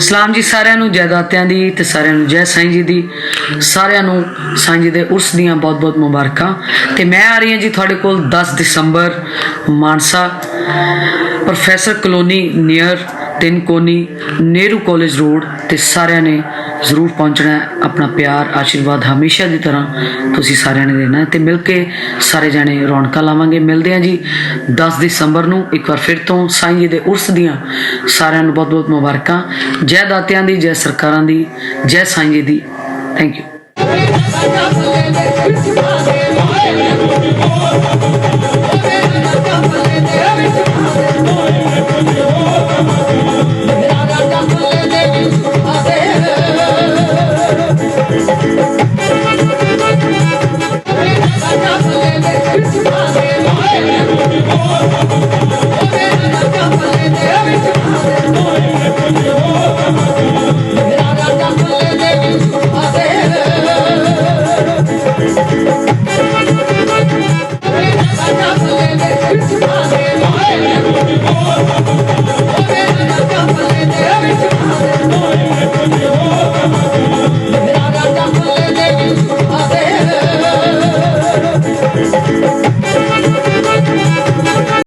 ਸਲਾਮ ਜੀ ਸਾਰਿਆਂ ਨੂੰ ਜੈਦਾਤਿਆਂ ਦੀ ਤੇ ਸਾਰਿਆਂ ਨੂੰ ਜੈ ਸਾਈਂ ਜੀ ਦੀ। ਸਾਰਿਆਂ ਨੂੰ ਸਾਈਂ ਜੀ ਦੇ ਉਸ ਦੀਆਂ ਬਹੁਤ-ਬਹੁਤ ਮੁਬਾਰਕਾਂ। ਤੇ ਮੈਂ ਆ ਰਹੀ ਹਾਂ ਜੀ ਤੁਹਾਡੇ ਕੋਲ 10 ਦਸੰਬਰ, ਮਾਨਸਾ, ਪ੍ਰੋਫੈਸਰ ਕਲੋਨੀ, ਨੀਅਰ ਤਿੰਨ ਕੋਨੀ ਨੇਰੂ ਕਾਲਜ ਰੋਡ ਤੇ ਸਾਰਿਆਂ ਨੇ ਜ਼ਰੂਰ ਪਹੁੰਚਣਾ ਹੈ। ਆਪਣਾ ਪਿਆਰ, ਆਸ਼ੀਰਵਾਦ ਹਮੇਸ਼ਾ ਦੀ ਤਰ੍ਹਾਂ ਤੁਸੀਂ ਸਾਰਿਆਂ ਨੇ ਦੇਣਾ ਹੈ। ਤੇ ਮਿਲ ਕੇ ਸਾਰੇ ਜਣੇ ਰੌਣਕਾਂ ਲਾਵਾਂਗੇ। ਮਿਲਦੇ ਹਾਂ ਜੀ 10 ਦਸੰਬਰ ਨੂੰ। ਇੱਕ ਵਾਰ ਫਿਰ ਤੋਂ ਸਾਈਂ ਜੀ ਦੇ ਉਰਸ ਦੀਆਂ ਸਾਰਿਆਂ ਨੂੰ ਬਹੁਤ-ਬਹੁਤ ਮੁਬਾਰਕਾਂ। ਜੈ ਦਾਤਿਆਂ ਦੀ, ਜੈ ਸਰਕਾਰਾਂ ਦੀ, ਜੈ ਸਾਈਂ ਜੀ ਦੀ। Thank you Oh,